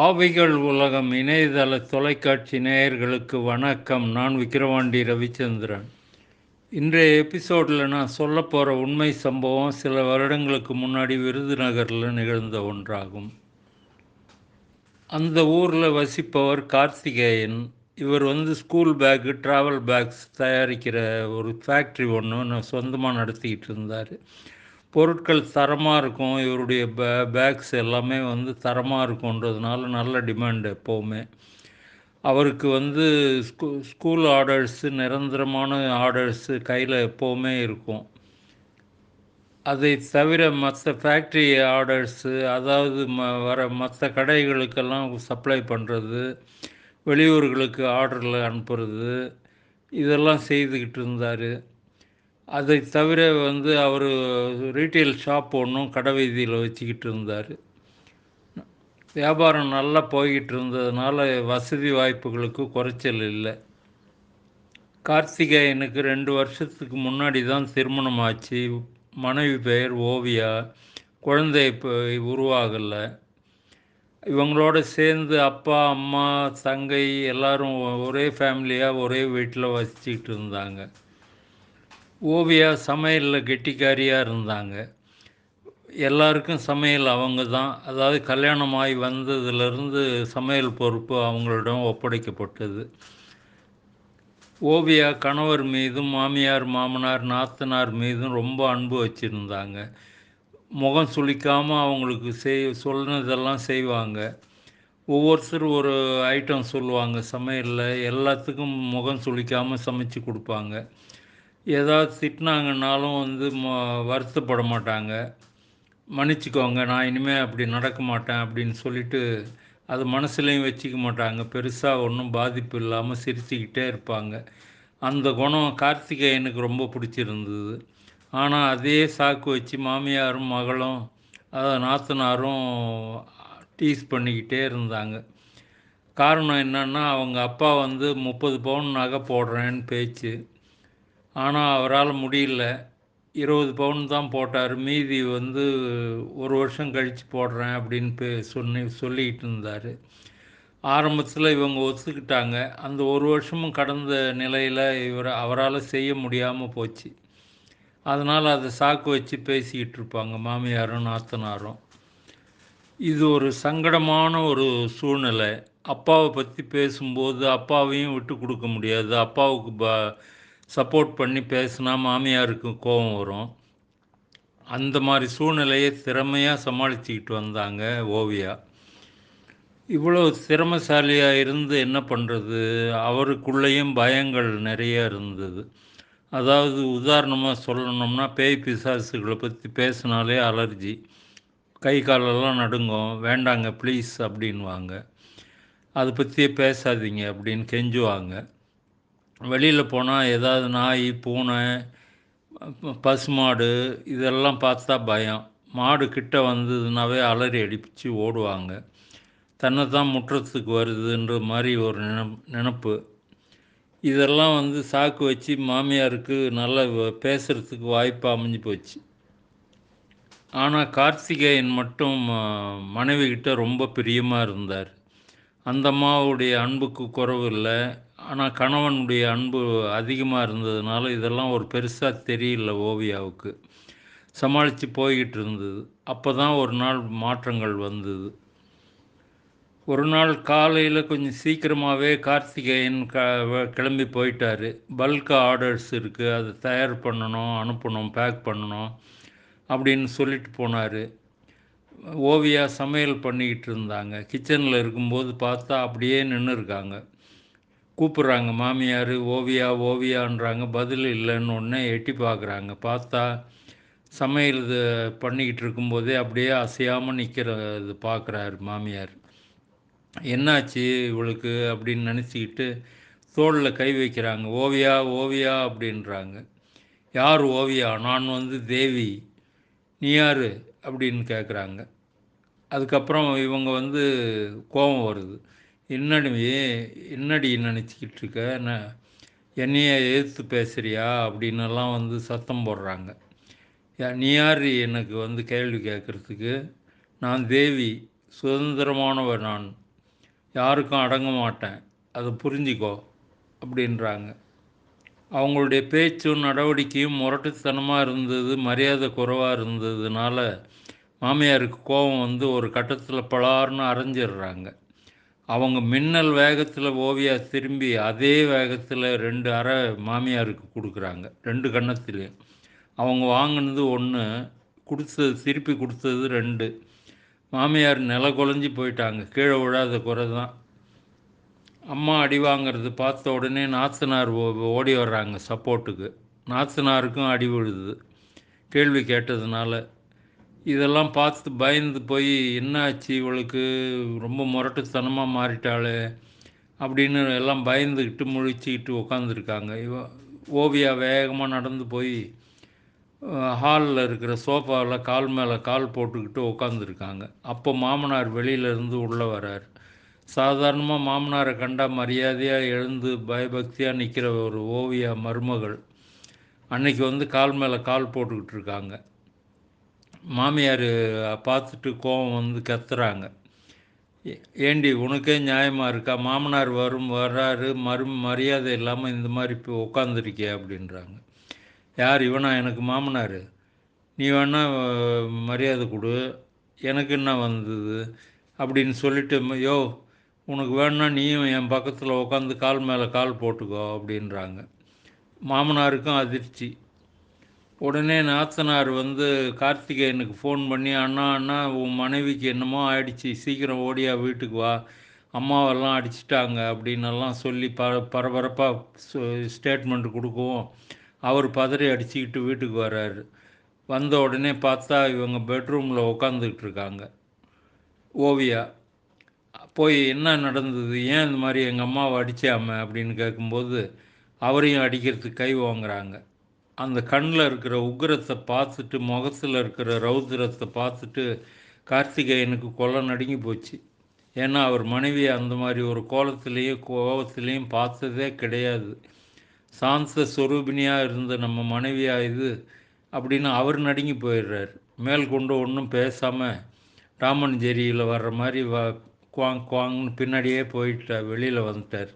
ஆவிகள் உலகம் இணையதள தொலைக்காட்சி நேயர்களுக்கு வணக்கம். நான் விக்கிரவாண்டி ரவிச்சந்திரன். இன்றைய எபிசோடில் நான் சொல்ல போகிற உண்மை சம்பவம் சில வருடங்களுக்கு முன்னாடி விருதுநகரில் நிகழ்ந்த ஒன்றாகும். அந்த ஊரில் வசிப்பவர் கார்த்திகேயன். இவர் வந்து ஸ்கூல் பேக்கு ட்ராவல் பேக்ஸ் தயாரிக்கிற ஒரு ஃபேக்ட்ரி ஒன்று சொந்தமாக நடத்திக்கிட்டு இருந்தார். பொருட்கள் தரமாக இருக்கும். இவருடைய பே பேக்ஸ் எல்லாமே வந்து தரமாக இருக்குன்றதுனால நல்ல டிமாண்ட் எப்போவுமே. அவருக்கு வந்து ஸ்கூ ஸ்கூல் ஆர்டர்ஸு நிரந்தரமான ஆர்டர்ஸு கையில் எப்போவுமே இருக்கும். அதை தவிர மற்ற ஃபேக்ட்ரி ஆர்டர்ஸு அதாவது ம வர மற்ற கடைகளுக்கெல்லாம் சப்ளை பண்ணுறது வெளியூர்களுக்கு ஆர்டரில் அனுப்புறது இதெல்லாம் செய்துக்கிட்டு இருந்தார். அதை தவிர வந்து அவர் ரீட்டைல் ஷாப் ஒன்றும் கடை வீதியில் வச்சுக்கிட்டு இருந்தார். வியாபாரம் நல்லா போய்கிட்டு இருந்ததுனால வசதி வாய்ப்புகளுக்கு குறைச்சல் இல்லை. கார்த்திகேயனுக்கு ரெண்டு வருஷத்துக்கு முன்னாடி தான் திருமணம் ஆச்சு மனைவி பெயர் ஓவியா. குழந்தை இப்போ உருவாகலை. இவங்களோட சேர்ந்து அப்பா அம்மா தங்கை எல்லாரும் ஒரே ஃபேமிலியாக ஒரே வீட்டில் வசிச்சுக்கிட்டு இருந்தாங்க. ஓவியா சமையலில் கெட்டிக்காரியாக இருந்தாங்க. எல்லாருக்கும் சமையல் அவங்க தான் அதாவது கல்யாணமாகி வந்ததுலேருந்து சமையல் பொறுப்பு அவங்களிடம் ஒப்படைக்கப்பட்டது. ஓவியா கணவர் மீதும் மாமியார் மாமனார் நாத்தனார் மீதும் ரொம்ப அன்பு வச்சுருந்தாங்க. முகம் சுளிக்காமல் அவங்களுக்கு செய் சொன்னதெல்லாம் செய்வாங்க. ஒவ்வொருத்தர் ஒரு ஐட்டம் சொல்லுவாங்க சமையலில். எல்லாத்துக்கும் முகம் சுளிக்காமல் சமைச்சு கொடுப்பாங்க. ஏதாவது திட்டினாங்கன்னாலும் வந்து வருத்தப்பட மாட்டாங்க. மன்னிச்சிக்கோங்க நான் இனிமேல் அப்படி நடக்க மாட்டேன் அப்படின்னு சொல்லிட்டு அது மனசுலையும் வச்சுக்க மாட்டாங்க. பெருசாக ஒன்றும் பாதிப்பு இல்லாமல் சிரிச்சுக்கிட்டே இருப்பாங்க. அந்த குணம் கார்த்திகேயனுக்கு ரொம்ப பிடிச்சிருந்தது. ஆனால் அதே சாக்கு வச்சு மாமியாரும் மகளும் அதை நாத்தனாரும் டீஸ் பண்ணிக்கிட்டே இருந்தாங்க. காரணம் என்னென்னா அவங்க அப்பா வந்து முப்பது பவுன் நகை போடுறேன்னு பேச்சு. ஆனால் அவரால் முடியல. இருபது பவுன் தான் போட்டார். மீதி வந்து ஒரு வருஷம் கழித்து போடுறேன் அப்படின்னு பே சொல்லிக்கிட்டு இருந்தார். ஆரம்பத்தில் இவங்க ஒத்துக்கிட்டாங்க. அந்த ஒரு வருஷமும் கடந்த நிலையில் இவர் அவரால் செய்ய முடியாமல் போச்சு. அதனால் அதை சாக்கு வச்சு பேசிக்கிட்டு இருப்பாங்க மாமியாரும் நாத்தனாரும். இது ஒரு சங்கடமான ஒரு சூழ்நிலை. அப்பாவை பற்றி பேசும்போது அப்பாவையும் விட்டு கொடுக்க முடியாது. அப்பாவுக்கு ப சப்போர்ட் பண்ணி பேசினா மாமியாருக்கு கோபம் வரும். அந்த மாதிரி சூழ்நிலையை திறமையாக சமாளிச்சுக்கிட்டு வந்தாங்க ஓவியா. இவ்வளோ திறமைசாலியாக இருந்து என்ன பண்ணுறது அவருக்குள்ளேயும் பயங்கள் நிறைய இருந்தது. அதாவது உதாரணமாக சொல்லணும்னா பேய் பிசாசுகளை பற்றி பேசினாலே அலர்ஜி. கை காலெல்லாம் நடுங்கும். வேண்டாங்க ப்ளீஸ் அப்படின்வாங்க அதை பற்றியே பேசாதீங்க அப்படின்னு கெஞ்சுவாங்க. வெளியில் போனால் ஏதாவது நாய் பூனை பசுமாடு இதெல்லாம் பார்த்தா பயம். மாடு கிட்ட வந்ததுனாவே அலறி அடிப்பிச்சு ஓடுவாங்க. தன்னை தான் முற்றத்துக்கு வருதுன்ற மாதிரி ஒரு நினப் நினப்பு. இதெல்லாம் வந்து சாக்கு வச்சு மாமியாருக்கு நல்ல பேசுகிறதுக்கு வாய்ப்பு அமைஞ்சு போச்சு. ஆனால் கார்த்திகேயன் மட்டும் மனைவி கிட்ட ரொம்ப பிரியமாக இருந்தார். அந்த அம்மாவுடைய அன்புக்கு குறவு இல்லை. ஆனால் கணவனுடைய அன்பு அதிகமாக இருந்ததுனால இதெல்லாம் ஒரு பெருசாக தெரியல ஓவியாவுக்கு. சமாளித்து போய்கிட்டு இருந்தது. அப்போ தான் ஒரு நாள் மாற்றங்கள் வந்தது. ஒரு நாள் காலையில் கொஞ்சம் சீக்கிரமாகவே கார்த்திகேயன் க கிளம்பி போயிட்டார். பல்க் ஆர்டர்ஸ் இருக்குது அதை தயார் பண்ணணும் அனுப்பணும் பேக் பண்ணணும் அப்படின்னு சொல்லிட்டு போனார். ஓவியா சமையல் பண்ணிக்கிட்டு இருந்தாங்க. கிச்சனில் இருக்கும்போது பார்த்தா அப்படியே நின்று இருக்காங்க கூப்பிட்றாங்க மாமியார் ஓவியா ஓவியான்றாங்க பதில் இல்லைன்னு ஒன்று எட்டி பார்க்குறாங்க. பார்த்தா சமையல் இது பண்ணிக்கிட்டு இருக்கும்போதே அப்படியே அசையாமல் நிற்கிற இது பார்க்குறாரு மாமியார். என்னாச்சு இவளுக்கு? அப்படின்னு நினச்சிக்கிட்டு தோளில் கை வைக்கிறாங்க. ஓவியா ஓவியா அப்படின்றாங்க. யார் ஓவியா? நான் வந்து தேவி. நீ யார்? அப்படின்னு கேட்குறாங்க அதுக்கப்புறம் இவங்க வந்து கோபம் வருது. என்னடி என்னடி நினச்சிக்கிட்டு இருக்க நான் என்னைய எதிர்த்து பேசுகிறியா அப்படின்னெல்லாம் வந்து சத்தம் போடுறாங்க. நீ யார்? எனக்கு வந்து கேள்வி கேட்குறதுக்கு. நான் தேவி சுதந்திரமானவர் நான். யாருக்கும் அடங்க மாட்டேன். அதை புரிஞ்சிக்கோ அப்படின்றாங்க. அவங்களுடைய பேச்சும் நடவடிக்கையும் முரட்டுத்தனமாக இருந்தது மரியாதை குறைவாக இருந்ததுனால மாமியாருக்கு கோபம் வந்து ஒரு கட்டத்தில் பலார்னு அரைஞ்சிடுறாங்க. அவங்க மின்னல் வேகத்தில் ஓவியா திரும்பி அதே வேகத்தில் ரெண்டு அறை மாமியாருக்கு கொடுக்குறாங்க ரெண்டு கன்னத்துலேயும் அவங்க வாங்கினது ஒன்று கொடுத்தது திருப்பி கொடுத்தது ரெண்டு. மாமியார் நில குலைஞ்சி போயிட்டாங்க கீழே விழாத குறை தான் அம்மா அடி வாங்கிறது பார்த்த உடனே நாத்தனார் ஓ- ஓடி வர்றாங்க சப்போர்ட்டுக்கு. நாத்தனாருக்கும் அடி விழுது. கேள்வி கேட்டதுனால இதெல்லாம் பார்த்து பயந்து போய் என்ன ஆச்சு இவளுக்கு? ரொம்ப முரட்டுத்தனமாக மாறிட்டாளே அப்படின்னு எல்லாம் பயந்துக்கிட்டு முழிச்சுக்கிட்டு உட்காந்துருக்காங்க இவ ஓவியா வேகமாக நடந்து போய் ஹாலில் இருக்கிற சோஃபாவில் கால் மேலே கால் போட்டுக்கிட்டு உட்காந்துருக்காங்க அப்போ மாமனார் வெளியிலேருந்து உள்ளே வரார். சாதாரணமாக மாமனாரை கண்டா மரியாதையாக எழுந்து பயபக்தியாக நிற்கிற ஒரு ஓவியா மருமகள் அன்னைக்கு வந்து கால் மேலே கால் போட்டுக்கிட்டு இருக்காங்க. மாமியார் பார்த்துட்டு கோவம் வந்து கத்துறாங்க. "ஏ- ஏண்டி உனக்கே நியாயமாக இருக்கா? மாமனார் வரும் வர்றாரு மறு மரியாதை இல்லாமல் இந்த மாதிரி இப்போ உட்காந்துருக்கிய அப்படின்றாங்க. யார் இவனா? எனக்கு மாமனார். நீ வேணா மரியாதை கொடு. எனக்கு என்ன வந்தது? அப்படின்னு சொல்லிட்டு யோ உனக்கு வேணும்னா நீயும் என் பக்கத்தில் உட்காந்து கால் மேலே கால் போட்டுக்கோ அப்படின்றாங்க. மாமனாருக்கும் அதிர்ச்சி. உடனே நாத்தனார் வந்து கார்த்திகேயனுக்கு ஃபோன் பண்ணி அண்ணா அண்ணா உன் மனைவிக்கு என்னமோ ஆயிடுச்சு சீக்கிரம் ஓடியா வீட்டுக்கு வா. அம்மாவெல்லாம் அடிச்சிட்டாங்க அப்படின்னெல்லாம் சொல்லி ப பரபரப்பாக ஸ்டேட்மெண்ட் கொடுக்கவும் அவர் பதறி அடிச்சுக்கிட்டு வீட்டுக்கு வர்றாரு. வந்த உடனே பார்த்தா இவங்க பெட்ரூமில் உட்காந்துக்கிட்டு இருக்காங்க. ஓவியா போய் என்ன நடந்தது? ஏன் இந்த மாதிரி எங்கள் அம்மாவை அடிச்சாம? அப்படின்னு கேட்கும்போது அவரையும் அடிக்கிறதுக்கு கை வாங்குறாங்க. அந்த கண்ணில் இருக்கிற உக்ரத்தை பார்த்துட்டு முகத்தில் இருக்கிற ரௌத்திரத்தை பார்த்துட்டு கார்த்திகேயனுக்கு கொலை நடுங்கி போச்சு. ஏன்னா அவர் மனைவியை அந்த மாதிரி ஒரு கோலத்திலையும் கோபத்திலையும் பார்த்ததே கிடையாது. சாந்த சொரூபினியாக இருந்த நம்ம மனைவியாக இது அப்படின்னு அவர் நடுங்கி போயிடுறார். மேல் கொண்டு ஒன்றும் பேசாமல் ராமன் ஜெரியில் வர்ற மாதிரி வ குவாங் குவாங்னு பின்னாடியே போயிட்டார் வெளியில் வந்துட்டார்.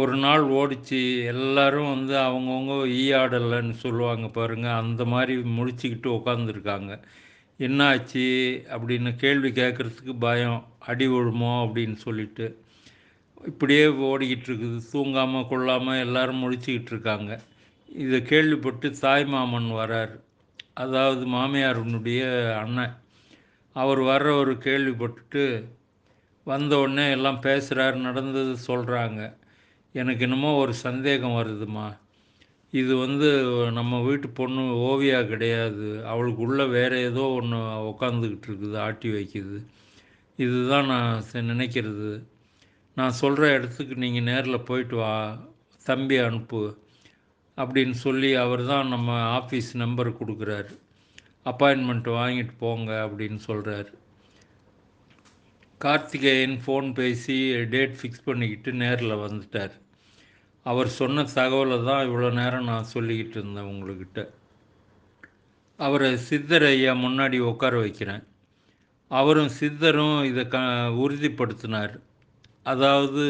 ஒரு நாள் ஓடிச்சு எல்லாரும் வந்து அவங்கவுங்க ஈயாடலைன்னு சொல்லுவாங்க பாருங்கள் அந்த மாதிரி முடிச்சுக்கிட்டு உட்காந்துருக்காங்க என்ன ஆச்சு அப்படின்னு கேள்வி கேட்குறதுக்கு பயம் அடி விழுமோ அப்படின்னு சொல்லிட்டு. இப்படியே ஓடிக்கிட்டு இருக்குது தூங்காமல் கொள்ளாமல் எல்லோரும் முழிச்சிக்கிட்டு இருக்காங்க இதை கேள்விப்பட்டு தாய் மாமன் வரார். அதாவது மாமியாருனுடைய அண்ணன். அவர் வர்றவர் கேள்விப்பட்டுட்டு வந்த உடனே எல்லாம் பேசுகிறார் நடந்தது சொல்கிறாங்க எனக்கு என்னமோ ஒரு சந்தேகம் வருதுமா இது வந்து நம்ம வீட்டு பொண்ணு ஓவியா கிடையாது. அவளுக்குள்ளே வேறு ஏதோ ஒன்று உக்காந்துக்கிட்டு இருக்குது ஆட்டி வைக்குது. இதுதான் நான் நினைக்கிறது. நான் சொல்கிற இடத்துக்கு நீங்கள் நேரில் போயிட்டு வா தம்பி அனுப்பு அப்படின்னு சொல்லி அவர் தான் நம்ம ஆஃபீஸ் நம்பர் கொடுக்குறாரு. அப்பாயின்மெண்ட் வாங்கிட்டு போங்க அப்படின்னு சொல்கிறாரு கார்த்திகேயன் ஃபோன் பேசி டேட் ஃபிக்ஸ் பண்ணிக்கிட்டு நேரில் வந்துட்டார். அவர் சொன்ன தகவலை தான் இவ்வளோ நேரம் நான் சொல்லிக்கிட்டு இருந்தேன் உங்கள்கிட்ட. அவரை சித்தர் ஐயா முன்னாடி உட்கார வைக்கிறேன். அவரும் சித்தரும் இதை க உறுதிப்படுத்தினார். அதாவது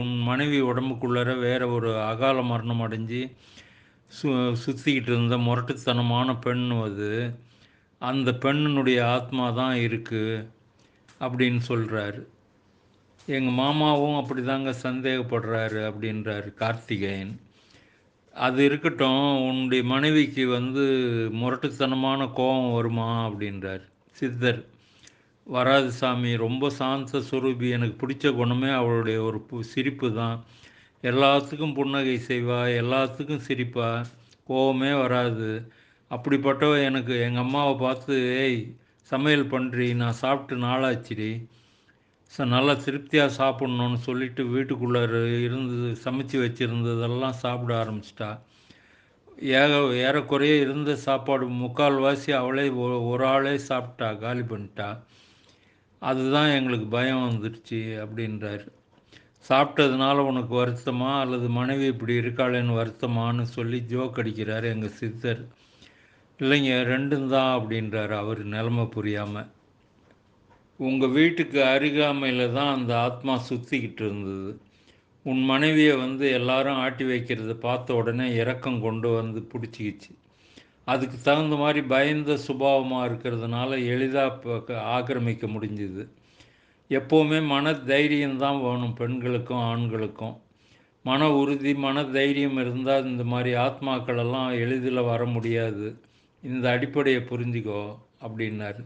உன் மனைவி உடம்புக்குள்ளார வேற ஒரு அகால மரணம் அடைஞ்சு சு சுற்றிக்கிட்டு இருந்த முரட்டுத்தனமான பெண் அது. அந்த பெண்ணினுடைய ஆத்மா தான் இருக்குது அப்படின்னு சொல்கிறாரு எங்கள் மாமாவும் அப்படிதாங்க சந்தேகப்படுறாரு அப்படின்றாரு கார்த்திகேயன். அது இருக்கட்டும் உன்னுடைய மனைவிக்கு வந்து முரட்டுத்தனமான கோபம் வருமா அப்படின்றார் சித்தர். வராது சாமி ரொம்ப சாந்த சுரூபி எனக்கு பிடிச்ச குணமே அவளுடைய ஒரு பு- சிரிப்பு தான் எல்லாத்துக்கும் புன்னகை செய்வா எல்லாத்துக்கும் சிரிப்பா கோவமே வராது. அப்படிப்பட்டவ எனக்கு எங்கள் அம்மாவை பார்த்து ஏய் சமையல் பண்ணுறி நான் சாப்பிட்டு நாளாச்சுடி. நல்லா திருப்தியாக சாப்பிட்ணுன்னு சொல்லிட்டு வீட்டுக்குள்ளே இருந்து சமைச்சு வச்சுருந்ததெல்லாம் சாப்பிட ஆரம்பிச்சிட்டா. ஏக ஏறக்குறைய இருந்த சாப்பாடு முக்கால்வாசி அவளே ஒரு ஆளே சாப்பிட்டா காலி பண்ணிட்டா. அதுதான் எங்களுக்கு பயம் வந்துடுச்சு அப்படின்றாரு. சாப்பிட்டதுனால உனக்கு வருத்தமா? அல்லது மனைவி இப்படி இருக்காளேன்னு வருத்தமான்னு சொல்லி ஜோக் அடிக்கிறார் எங்கள் சித்தர். இல்லைங்க ரெண்டும் தான் அப்படின்றார் அவர் நிலமை புரியாமல் உங்கள் வீட்டுக்கு அருகாமையில் தான் அந்த ஆத்மா சுற்றிக்கிட்டு இருந்தது. உன் மனைவியை வந்து எல்லாரும் ஆட்டி வைக்கிறத பார்த்த உடனே இறக்கம் கொண்டு வந்து பிடிச்சிக்கிச்சு. அதுக்கு தகுந்த மாதிரி பயந்த சுபாவமாக இருக்கிறதுனால எளிதாக ஆக்கிரமிக்க முடிஞ்சுது. எப்போவுமே மன தைரியம்தான் வேணும் பெண்களுக்கும் ஆண்களுக்கும். மன உறுதி மன தைரியம் இருந்தால் இந்த மாதிரி ஆத்மாக்களெல்லாம் எளிதில் வர முடியாது. இந்த அடிப்படையை புரிஞ்சுக்கோ அப்படின்னாரு.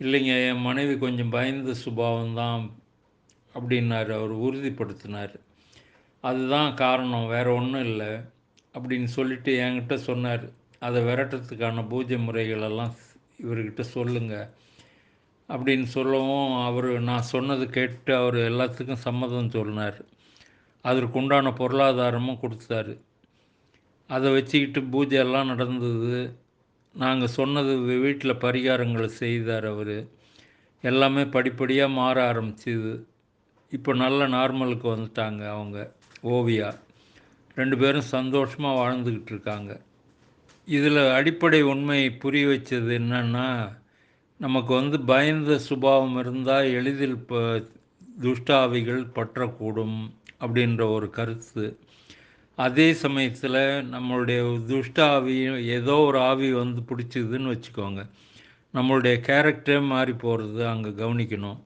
இல்லைங்க என் மனைவி கொஞ்சம் பயந்த சுபாவம்தான் அப்படின்னாரு. அவர் உறுதிப்படுத்தினார். அதுதான் காரணம் வேறு ஒன்றும் இல்லை அப்படின்னு சொல்லிட்டு என்கிட்ட சொன்னார். அதை விரட்டுறதுக்கான பூஜை முறைகளெல்லாம் இவர்கிட்ட சொல்லுங்கள் அப்படின்னு சொல்லவும் அவர் நான் சொன்னது கேட்டு அவர் எல்லாத்துக்கும் சம்மதம் சொன்னார். அதற்குண்டான பொருளாதாரமும் கொடுத்தாரு. அதை வச்சுக்கிட்டு பூஜை எல்லாம் நடந்தது. நாங்கள் சொன்னது வீட்டில் பரிகாரங்களை செய்தார் அவர். எல்லாமே படிப்படியாக மாற ஆரம்பிச்சிது. இப்போ நல்ல நார்மலுக்கு வந்துட்டாங்க அவங்க ஓவியா. ரெண்டு பேரும் சந்தோஷமாக வாழ்ந்துக்கிட்டு இருக்காங்க. இதில் அடிப்படை உண்மை புரிய வச்சது என்னன்னா நமக்கு வந்து பயந்த சுபாவம் இருந்தால் எளிதில் இப்போ துஷ்டாவிகள் பற்றக்கூடும் அப்படின்ற ஒரு கருத்து. அதே சமயத்தில் நம்மளுடைய துஷ்ட ஆவி ஏதோ ஒரு ஆவி வந்து பிடிச்சிதுன்னு வச்சுக்கோங்க. நம்மளுடைய கேரக்டரே மாறி போகிறது அங்கே கவனிக்கணும்.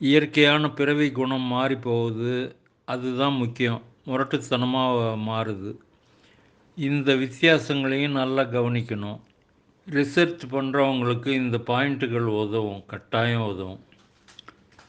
இயற்கையான பிறவி குணம் மாறி போகுது அதுதான் முக்கியம். முரட்டுத்தனமாக மாறுது. இந்த வித்தியாசங்களையும் நல்லா கவனிக்கணும். ரிசர்ச் பண்ணுறவங்களுக்கு இந்த பாயிண்ட்டுகள் உதவும் கட்டாயம் உதவும்.